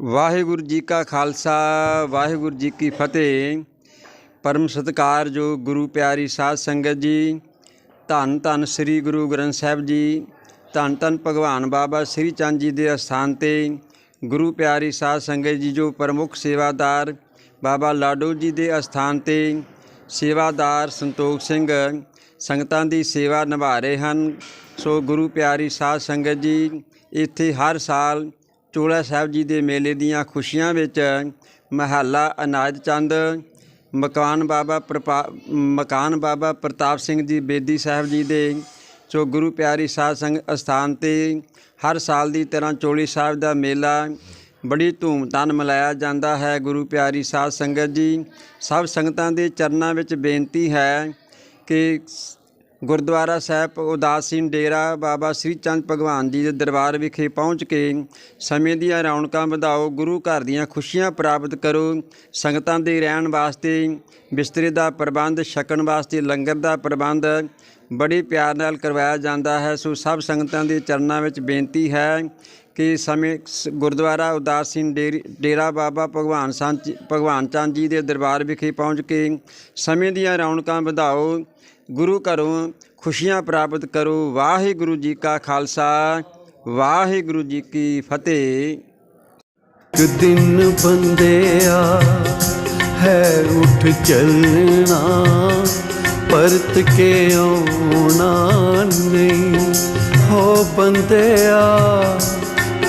ਵਾਹਿਗੁਰੂ ਜੀ ਕਾ ਖਾਲਸਾ, ਵਾਹਿਗੁਰੂ ਜੀ ਕੀ ਫਤਿਹ। ਪਰਮ ਸਤਿਕਾਰ ਜੋ ਗੁਰੂ ਪਿਆਰੀ ਸਾਧ ਸੰਗਤ ਜੀ, ਧੰਨ ਧੰਨ ਸ੍ਰੀ ਗੁਰੂ ਗ੍ਰੰਥ ਸਾਹਿਬ ਜੀ, ਧੰਨ ਧੰਨ ਭਗਵਾਨ ਬਾਬਾ ਸ੍ਰੀ ਚੰਦ ਜੀ ਦੇ ਅਸਥਾਨ ਤੇ ਗੁਰੂ ਪਿਆਰੀ ਸਾਧ ਸੰਗਤ ਜੀ ਜੋ ਪ੍ਰਮੁੱਖ ਸੇਵਾਦਾਰ ਬਾਬਾ ਲਾਡੋ ਜੀ ਦੇ ਅਸਥਾਨ ਤੇ ਸੇਵਾਦਾਰ ਸੰਤੋਖ ਸਿੰਘ ਸੰਗਤਾਂ ਦੀ ਸੇਵਾ ਨਿਭਾ ਰਹੇ ਹਨ। ਸੋ ਗੁਰੂ ਪਿਆਰੀ ਸਾਧ ਸੰਗਤ ਜੀ, ਇੱਥੇ ਹਰ ਸਾਲ ਚੋਲਾ ਸਾਹਿਬ ਜੀ ਦੇ ਮੇਲੇ ਦੀਆਂ ਖੁਸ਼ੀਆਂ ਵਿੱਚ ਮਹੱਲਾ ਅਨਾਜ ਚੰਦ, ਮਕਾਨ ਬਾਬਾ ਪ੍ਰਪਾ, ਮਕਾਨ ਬਾਬਾ ਪ੍ਰਤਾਪ ਸਿੰਘ ਜੀ ਬੇਦੀ ਸਾਹਿਬ ਜੀ ਦੇ ਸੋ ਗੁਰੂ ਪਿਆਰੀ ਸਾਧ ਸੰਗਤ ਅਸਥਾਨ ਤੇ ਹਰ ਸਾਲ ਦੀ ਤਰ੍ਹਾਂ ਚੋਲੀ ਸਾਹਿਬ ਦਾ ਮੇਲਾ ਬੜੀ ਧੂਮਧਾਮ ਮਨਾਇਆ ਜਾਂਦਾ ਹੈ। ਗੁਰੂ ਪਿਆਰੀ ਸਾਧ ਸੰਗਤ ਜੀ, ਸਭ ਸੰਗਤਾਂ ਦੇ ਚਰਨਾਂ ਵਿੱਚ ਬੇਨਤੀ ਹੈ ਕਿ ਗੁਰਦੁਆਰਾ ਸਾਹਿਬ ਉਦਾਸੀਨ ਡੇਰਾ, ਬਾਬਾ ਸ੍ਰੀ ਚੰਦ ਭਗਵਾਨ ਜੀ ਦੇ ਦਰਬਾਰ ਵਿਖੇ ਪਹੁੰਚ ਕੇ ਸਮੇਂ ਦੀਆਂ ਰੌਣਕਾਂ ਵਧਾਓ, ਗੁਰੂ ਘਰ ਦੀਆਂ ਖੁਸ਼ੀਆਂ ਪ੍ਰਾਪਤ ਕਰੋ। ਸੰਗਤਾਂ ਦੇ ਰਹਿਣ ਵਾਸਤੇ ਬਿਸਤਰੇ ਦਾ ਪ੍ਰਬੰਧ, ਛਕਣ ਵਾਸਤੇ ਲੰਗਰ ਦਾ ਪ੍ਰਬੰਧ ਬੜੇ ਪਿਆਰ ਨਾਲ ਕਰਵਾਇਆ ਜਾਂਦਾ ਹੈ। ਸੋ ਸਭ ਸੰਗਤਾਂ ਦੇ ਚਰਨਾਂ ਵਿੱਚ ਬੇਨਤੀ ਹੈ ਕਿ ਸਮੇਂ ਸ- ਗੁਰਦੁਆਰਾ ਉਦਾਸੀਨ ਡੇਰੀ- ਡੇਰਾ ਬਾਬਾ ਭਗਵਾਨ ਸੰਤ ਭਗਵਾਨ ਚੰਦ ਜੀ ਦੇ ਦਰਬਾਰ ਵਿਖੇ ਪਹੁੰਚ ਕੇ ਸਮੇਂ ਦੀਆਂ ਰੌਣਕਾਂ ਵਧਾਓ। ਗੁਰੂ ਘਰੋਂ ਖੁਸ਼ੀਆਂ ਪ੍ਰਾਪਤ ਕਰੋ। ਵਾਹਿਗੁਰੂ ਜੀ ਕਾ ਖਾਲਸਾ, ਵਾਹਿਗੁਰੂ ਜੀ ਕੀ ਫਤਿਹ। ਇੱਕ ਦਿਨ ਬੰਦਿਆ ਹੈ ਉੱਠ ਚੱਲਣਾ, ਪਰਤ ਕੇ ਆਉਣਾ ਨਹੀਂ। ਹੋ ਬੰਦਿਆ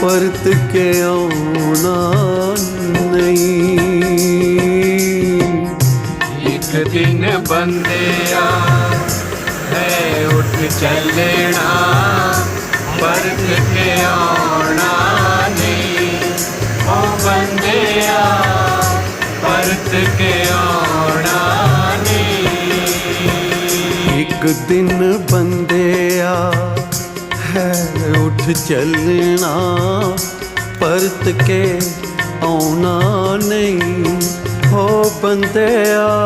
ਪਰਤ ਕੇ ਆਉਣਾ ਨਹੀਂ। ਇੱਕ ਦਿਨ ਬੰਦਿਆ ਹੈ ਉੱਠ ਚੱਲਣਾ ਪਰਤ ਕੇ ਆਉਣਾ ਨਹੀਂ ਉਹ ਬੰਦਿਆ ਪਰਤ ਕੇ ਆਉਣਾ ਨਹੀਂ ਇੱਕ ਦਿਨ ਬੰਦਿਆ ਹੈ ਉੱਠ ਚੱਲਣਾ ਪਰਤ ਕੇ ਆਉਣਾ ਨਹੀਂ ਹੋ ਬੰਦਿਆ